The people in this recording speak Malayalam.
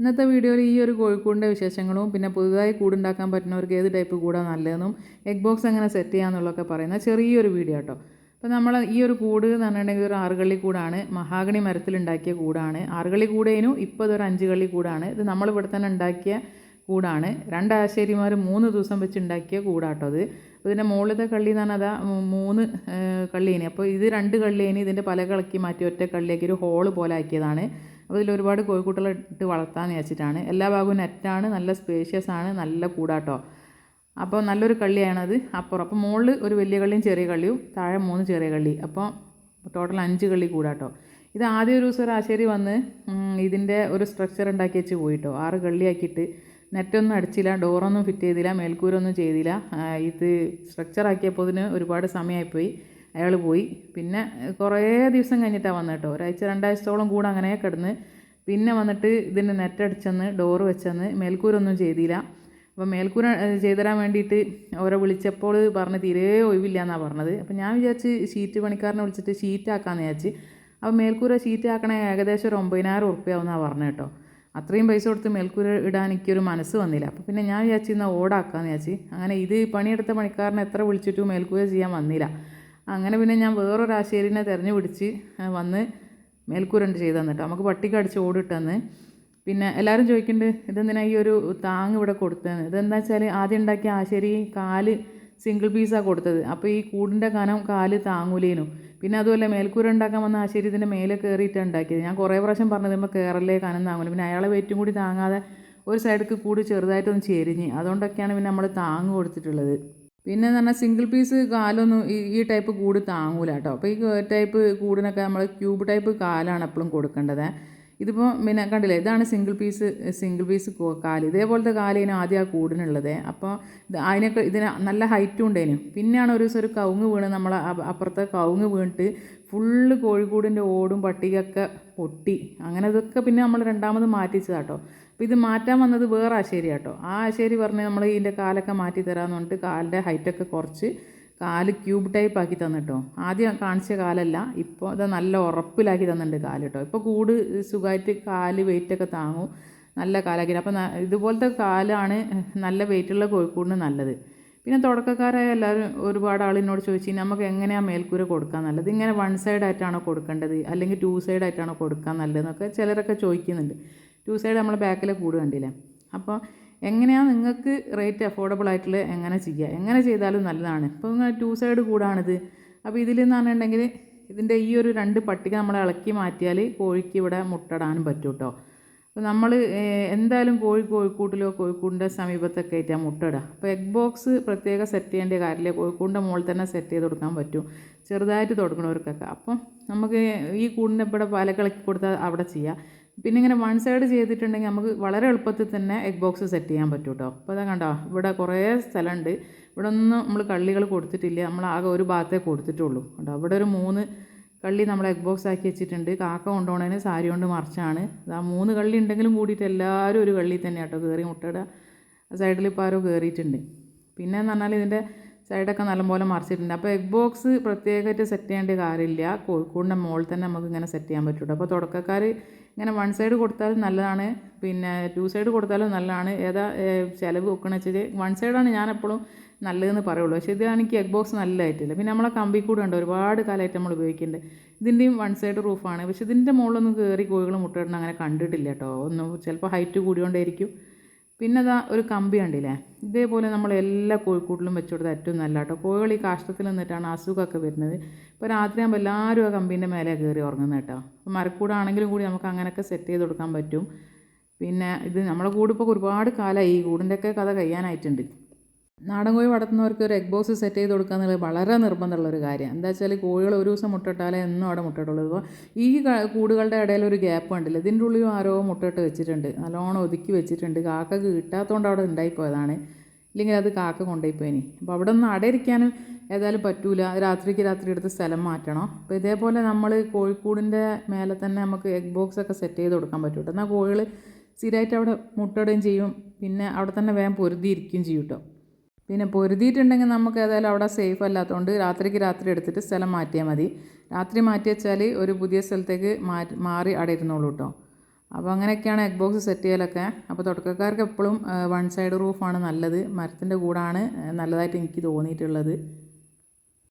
ഇന്നത്തെ വീഡിയോയിൽ ഈ ഒരു കോഴിക്കൂടിന്റെ വിശേഷങ്ങളും പിന്നെ പുതുതായി കൂടുണ്ടാക്കാൻ പറ്റുന്നവർക്ക് ഏത് ടൈപ്പ് കൂടാണ് നല്ലതെന്നും എഗ് ബോക്സ് എങ്ങനെ സെറ്റ് ചെയ്യാമെന്നുള്ളതൊക്കെ പറയുന്ന ചെറിയൊരു വീഡിയോ കേട്ടോ അപ്പോൾ നമ്മൾ ഈ ഒരു കൂട് എന്ന് പറഞ്ഞിട്ടുണ്ടെങ്കിൽ ഒരു ആറുകള്ളി കൂടാണ് മഹാഗണി മരത്തിലുണ്ടാക്കിയ കൂടാണ്. ആറുകള്ളി കൂടേനും ഇപ്പോൾ ഇതൊരു അഞ്ച് കള്ളി കൂടാണ്. ഇത് നമ്മൾ ഇവിടെ തന്നെ ഉണ്ടാക്കിയ കൂടാണ്. രണ്ട് ആശേരിമാർ മൂന്ന് ദിവസം വെച്ച് ഉണ്ടാക്കിയ കൂടാട്ടോ അത് ഇതിന്റെ മുകളിലത്തെ കള്ളി എന്ന് പറഞ്ഞാൽ അതാ മൂന്ന് കള്ളിയേനി അപ്പോൾ ഇത് രണ്ട് കള്ളിയേനി ഇതിന്റെ പല കളക്കി മാറ്റി ഒറ്റ കള്ളിയാക്കി ഒരു ഹോൾ പോലെ ആക്കിയതാണ്. അപ്പോൾ ഇതിൽ ഒരുപാട് കോഴിക്കുട്ടികളെ ഇട്ട് വളർത്താമെന്ന് വെച്ചിട്ടാണ് എല്ലാ ഭാഗവും നെറ്റാണ് നല്ല സ്പേഷ്യസ് ആണ് നല്ല കൂടാട്ടോ. അപ്പോൾ നല്ലൊരു കള്ളിയാണത്. അപ്പുറം അപ്പോൾ മുകളിൽ ഒരു വലിയ കള്ളിയും ചെറിയ കള്ളിയും താഴെ മൂന്ന് ചെറിയ കള്ളി. അപ്പോൾ ടോട്ടൽ അഞ്ച് കള്ളി കൂടാട്ടോ. ഇത് ആദ്യം ഒരു ദിവസം ആശാരി വന്ന് ഇതിന്റെ ഒരു സ്ട്രക്ചർ ഉണ്ടാക്കി വെച്ച് പോയിട്ടോ. ആറ് കള്ളിയാക്കിയിട്ട് നെറ്റൊന്നും അടിച്ചില്ല ഡോറൊന്നും ഫിറ്റ് ചെയ്തില്ല മേൽക്കൂരൊന്നും ചെയ്തില്ല. ഇത് സ്ട്രക്ചർ ആക്കിയപ്പോൾ ഇതിന് ഒരുപാട് സമയമായിപ്പോയി. അയാൾ പോയി. പിന്നെ കുറേ ദിവസം കഴിഞ്ഞിട്ടാണ് വന്നത് കേട്ടോ ഒരാഴ്ച രണ്ടാഴ്ചത്തോളം കൂടെ അങ്ങനെ കിടന്ന്. പിന്നെ വന്നിട്ട് ഇതിന്റെ നെറ്റടിച്ചെന്ന് ഡോറ് വെച്ചെന്ന് മേൽക്കൂരൊന്നും ചെയ്തില്ല. അപ്പോൾ മേൽക്കൂര ചെയ്തുതരാൻ വേണ്ടിയിട്ട് അവരെ വിളിച്ചപ്പോൾ പറഞ്ഞ് തീരെ ഒഴിവില്ല എന്നാണ് പറഞ്ഞത്. അപ്പോൾ ഞാൻ വിചാരിച്ച് ഷീറ്റ് പണിക്കാരനെ വിളിച്ചിട്ട് ഷീറ്റ് ആക്കാമെന്ന് വിചാരിച്ച്. അപ്പോൾ മേൽക്കൂര ഷീറ്റ് ആക്കണ ഏകദേശം ഒരു ഒമ്പതിനായിരം ഉറുപ്പ്യാവുന്നാണ് പറഞ്ഞത് കേട്ടോ. അത്രയും പൈസ കൊടുത്ത് മേൽക്കൂര ഇടാൻ എനിക്കൊരു മനസ്സ് വന്നില്ല. അപ്പോൾ പിന്നെ ഞാൻ വിചാരിച്ചിരുന്ന ഓടാക്കാമെന്ന് വിചാരിച്ച്. അങ്ങനെ ഇത് പണിയെടുത്ത പണിക്കാരനെ എത്ര വിളിച്ചിട്ടും മേൽക്കൂര ചെയ്യാൻ വന്നില്ല. അങ്ങനെ പിന്നെ ഞാൻ വേറൊരു ആശേരിനെ തിരഞ്ഞു പിടിച്ച് വന്ന് മേൽക്കൂരണ്ട് ചെയ്തു തന്നിട്ടോ നമുക്ക് പട്ടിക്ക് അടിച്ച് ഓടിട്ടെന്ന്. പിന്നെ എല്ലാവരും ചോദിക്കുന്നുണ്ട് ഇതെന്തിനാ ഈ ഒരു താങ് ഇവിടെ കൊടുത്തതെന്ന് ഇതെന്താ വെച്ചാൽ ആദ്യം ഉണ്ടാക്കിയ ആശേരി കാൽ സിംഗിൾ പീസാണ് കൊടുത്തത്. അപ്പോൾ ഈ കൂടിന്റെ കനം കാൽ താങ്ങൂലേനു. പിന്നെ അതുപോലെ മേൽക്കൂര ഉണ്ടാക്കാൻ വന്ന ആശേരി ഇതിന്റെ മേലെ കയറിയിട്ടാണ് ഉണ്ടാക്കിയത്. ഞാൻ കുറേ പ്രാവശ്യം പറഞ്ഞത് നമ്മൾ കയറല്ലേ കനം താങ്ങൂല. പിന്നെ അയാളെ വെയിറ്റും കൂടി താങ്ങാതെ ഒരു സൈഡിലേക്ക് കൂടി ചെറുതായിട്ടൊന്ന് ചെരിഞ്ഞ് അതുകൊണ്ടൊക്കെയാണ് പിന്നെ നമ്മൾ താങ്ങ് കൊടുത്തിട്ടുള്ളത്. പിന്നെ എന്ന് പറഞ്ഞാൽ സിംഗിൾ പീസ് കാലൊന്നും ഈ ഈ ടൈപ്പ് കൂട് താങ്ങൂല കേട്ടോ അപ്പോൾ ഈ ടൈപ്പ് കൂടിനൊക്കെ നമ്മൾ ക്യൂബ് ടൈപ്പ് കാലാണ് എപ്പോഴും കൊടുക്കേണ്ടത്. ഇതിപ്പോൾ പിന്നെ കണ്ടില്ലേ ഇതാണ് സിംഗിൾ പീസ് സിംഗിൾ പീസ് കാൽ. ഇതേപോലത്തെ കാലേനു ആദ്യം ആ കൂടിനുള്ളത്. അപ്പോൾ അതിനൊക്കെ ഇതിന് നല്ല ഹൈറ്റും ഉണ്ടേനു. പിന്നെയാണ് ഒരു ദിവസം ഒരു കവുങ്ങ് വീണ് നമ്മൾ അപ്പുറത്തെ കവുങ്ങ് വീണിട്ട് ഫുള്ള് കോഴിക്കൂടിന്റെ ഓടും പട്ടികയൊക്കെ പൊട്ടി. അങ്ങനെ ഇതൊക്കെ പിന്നെ നമ്മൾ രണ്ടാമത് മാറ്റിച്ചതാട്ടോ. അപ്പോൾ ഇത് മാറ്റാൻ വന്നത് വേറെ ആശേരി കേട്ടോ ആ ആശേരി പറഞ്ഞ് നമ്മൾ ഇതിന്റെ കാലൊക്കെ മാറ്റി തരാമെന്ന് പറഞ്ഞിട്ട് കാലിന്റെ ഹൈറ്റൊക്കെ കുറച്ച് കാൽ ക്യൂബ് ടൈപ്പ് ആക്കി തന്നിട്ടോ. ആദ്യം കാണിച്ച കാലല്ല ഇപ്പോൾ അത് നല്ല ഉറപ്പിലാക്കി തന്നിട്ടുണ്ട് കാൽ കേട്ടോ ഇപ്പോൾ കൂട് സുഖമായിട്ട് കാൽ വെയിറ്റൊക്കെ താങ്ങും നല്ല കാലാക്കി. അപ്പോൾ ഇതുപോലത്തെ കാലാണ് നല്ല വെയിറ്റുള്ള കോഴിക്കൂടിന് നല്ലത്. പിന്നെ തുടക്കക്കാരായ എല്ലാവരും ഒരുപാട് ആളിനോട് ചോദിച്ചു നമുക്ക് എങ്ങനെയാണ് മേൽക്കൂര കൊടുക്കാൻ നല്ലത്? ഇങ്ങനെ വൺ സൈഡ് ആയിട്ടാണോ കൊടുക്കേണ്ടത്? അല്ലെങ്കിൽ ടു സൈഡ് ആയിട്ടാണോ കൊടുക്കാൻ നല്ലതെന്നൊക്കെ ചിലരൊക്കെ ചോദിക്കുന്നുണ്ട്. ടു സൈഡ് നമ്മൾ ബാക്കിലെ കൂട് കണ്ടില്ലേ? അപ്പോൾ എങ്ങനെയാണ് നിങ്ങൾക്ക് റേറ്റ് അഫോർഡബിൾ ആയിട്ടുള്ള എങ്ങനെ ചെയ്യുക എങ്ങനെ ചെയ്താലും നല്ലതാണ്. ഇപ്പോൾ നിങ്ങൾ ടു സൈഡ് കൂടാണിത്. അപ്പോൾ ഇതിൽ എന്ന് പറഞ്ഞിട്ടുണ്ടെങ്കിൽ ഇതിന്റെ ഈ ഒരു രണ്ട് പട്ടിക നമ്മൾ ഇളക്കി മാറ്റിയാൽ കോഴിക്ക് ഇവിടെ മുട്ടടാനും പറ്റും കേട്ടോ അപ്പോൾ നമ്മൾ എന്തായാലും കോഴി കോഴിക്കൂട്ടിലോ കോഴിക്കൂടിന്റെ സമീപത്തൊക്കെ ആയിട്ടാണ് മുട്ടയിടുക അപ്പോൾ എഗ് ബോക്സ് പ്രത്യേകം സെറ്റ് ചെയ്യേണ്ട കാര്യമില്ല. കോഴിക്കൂടിന്റെ മുകളിൽ തന്നെ സെറ്റ് ചെയ്ത് കൊടുക്കാൻ പറ്റും. ചെറുതായിട്ട് തുടങ്ങണവർക്കൊക്കെ അപ്പം നമുക്ക് ഈ കൂടിന്റെ ഇവിടെ പാലക്കിളക്കി കളക്കി കൊടുത്താൽ അവിടെ ചെയ്യാം. പിന്നെ ഇങ്ങനെ വൺ സൈഡ് ചെയ്തിട്ടുണ്ടെങ്കിൽ നമുക്ക് വളരെ എളുപ്പത്തിൽ തന്നെ എഗ് ബോക്സ് സെറ്റ് ചെയ്യാൻ പറ്റും കേട്ടോ അപ്പോൾ അതാ കണ്ടോ ഇവിടെ കുറേ സ്ഥലമുണ്ട്. ഇവിടെ ഒന്നും നമ്മൾ കള്ളികൾ കൊടുത്തിട്ടില്ല. നമ്മൾ ആകെ ഒരു ഭാഗത്തേ കൊടുത്തിട്ടുള്ളൂ. കേട്ടോ അവിടെ ഒരു മൂന്ന് കള്ളി നമ്മൾ എഗ് ബോക്സ് ആക്കി വെച്ചിട്ടുണ്ട്. കാക്ക കൊണ്ടുപോകണതിന് സാരി കൊണ്ട് മറിച്ചാണ്. ആ മൂന്ന് കള്ളി ഉണ്ടെങ്കിലും കൂടിയിട്ട് എല്ലാവരും ഒരു കള്ളി തന്നെ കേട്ടോ കയറി മുട്ടയുടെ സൈഡിൽ ഇപ്പോൾ ആരോ കയറിയിട്ടുണ്ട് പിന്നെ എന്ന് പറഞ്ഞാൽ ഇതിന്റെ സൈഡൊക്കെ നല്ലപോലെ മറിച്ചിട്ടുണ്ട്. അപ്പോൾ എഗ് ബോക്സ് പ്രത്യേകമായിട്ട് സെറ്റ് ചെയ്യേണ്ട കാര്യമില്ല. കോഴിക്കോടിന്റെ മുകളിൽ തന്നെ നമുക്ക് ഇങ്ങനെ സെറ്റ് ചെയ്യാൻ പറ്റുള്ളൂ അപ്പോൾ തുടക്കക്കാർ ഇങ്ങനെ വൺ സൈഡ് കൊടുത്താലും നല്ലതാണ് പിന്നെ ടു സൈഡ് കൊടുത്താലും നല്ലതാണ്. ഏതാ ചിലവ് വെക്കണ വെച്ചാൽ വൺ സൈഡാണ് ഞാൻ എപ്പോഴും നല്ലതെന്ന് പറയുള്ളൂ. പക്ഷേ ഇതാണെങ്കിൽ എഗ് ബോക്സ് നല്ലതായിട്ടില്ല. പിന്നെ നമ്മളെ കമ്പി കൂടെ ഉണ്ട് ഒരുപാട് കാലമായിട്ട് നമ്മൾ ഉപയോഗിക്കുന്നുണ്ട്. ഇതിന്റെയും വൺ സൈഡ് റൂഫാണ്. പക്ഷേ ഇതിന്റെ മുകളിലൊന്നും കയറി കോഴികൾ മുട്ടയിടണം അങ്ങനെ കണ്ടിട്ടില്ല കേട്ടോ. ഒന്ന് ചിലപ്പോൾ ഹൈറ്റ് കൂടിയോണ്ടായിരിക്കും. പിന്നെ അതാ ഒരു കമ്പി കണ്ടില്ലേ? ഇതേപോലെ നമ്മൾ എല്ലാ കോഴിക്കൂട്ടിലും വെച്ച് കൊടുത്താൽ ഏറ്റവും നല്ല കേട്ടോ കോഴികൾ ഈ കാഷ്ടത്തിൽ നിന്നിട്ടാണ് അസുഖമൊക്കെ വരുന്നത്. ഇപ്പോൾ രാത്രിയാകുമ്പോൾ എല്ലാവരും ആ കമ്പീന്റെ മേലെ കയറി ഉറങ്ങുന്നത് കേട്ടോ. അപ്പോൾ മരക്കൂടാണെങ്കിലും കൂടി നമുക്ക് അങ്ങനെയൊക്കെ സെറ്റ് ചെയ്ത് കൊടുക്കാൻ പറ്റും. പിന്നെ ഇത് നമ്മളെ കൂടിപ്പോൾ ഒരുപാട് കാലമായി ഈ കൂടിന്റെയൊക്കെ കഥ കഴിയാനായിട്ടുണ്ട്. നാടൻ കോഴി വളർത്തുന്നവർക്ക് ഒരു എഗ് ബോക്സ് സെറ്റ് ചെയ്ത് കൊടുക്കുക എന്നുള്ളത് വളരെ നിർബന്ധമുള്ള ഒരു കാര്യം. എന്താ വെച്ചാൽ കോഴികൾ ഒരു ദിവസം മുട്ടിട്ടാലേ എന്നും അവിടെ മുട്ടിട്ടുള്ളൂ ഇപ്പോൾ ഈ കൂടുകളുടെ ഇടയിൽ ഒരു ഗ്യാപ്പ് ഉണ്ടല്ലോ ഇതിന്റെ ഉള്ളിലും ആരോ മുട്ടിട്ട് വെച്ചിട്ടുണ്ട്. നല്ലോണം ഒതുക്കി വെച്ചിട്ടുണ്ട്. കാക്കക്ക് കിട്ടാത്തതുകൊണ്ട് അവിടെ ഉണ്ടായിപ്പോയതാണ്. ഇല്ലെങ്കിൽ അത് കാക്ക കൊണ്ടുപോയിപ്പോയിനി. അപ്പോൾ അവിടെ നിന്ന് അടയിരിക്കാനും ഏതായാലും പറ്റൂല. രാത്രിക്ക് രാത്രി എടുത്ത് സ്ഥലം മാറ്റണം. അപ്പോൾ ഇതേപോലെ നമ്മൾ കോഴിക്കൂടിന്റെ മേലെ തന്നെ നമുക്ക് എഗ് ബോക്സ് ഒക്കെ സെറ്റ് ചെയ്ത് കൊടുക്കാൻ പറ്റും കേട്ടോ എന്നാൽ കോഴികൾ സ്ഥിരമായിട്ട് അവിടെ മുട്ടയിടുകയും ചെയ്യും. പിന്നെ അവിടെ തന്നെ വേഗം പൊരുതിയിരിക്കുകയും ചെയ്യും കേട്ടോ പിന്നെ പൊരുതിയിട്ടുണ്ടെങ്കിൽ നമുക്ക് ഏതായാലും അവിടെ സേഫ് അല്ലാത്തതുകൊണ്ട് രാത്രിക്ക് രാത്രി എടുത്തിട്ട് സ്ഥലം മാറ്റിയാൽ മതി. രാത്രി മാറ്റി വെച്ചാൽ ഒരു പുതിയ സ്ഥലത്തേക്ക് മാറ്റി മാറി അവിടെ ഇരുന്നോളൂ കേട്ടോ അപ്പോൾ അങ്ങനെയൊക്കെയാണ് എഗ് ബോക്സ് സെറ്റ് ചെയ്യലൊക്കെ. അപ്പോൾ തുടക്കക്കാർക്ക് എപ്പോഴും വൺ സൈഡ് റൂഫാണ് നല്ലത്. മരത്തിന്റെ കൂടാണ് നല്ലതായിട്ട് എനിക്ക് തോന്നിയിട്ടുള്ളത്.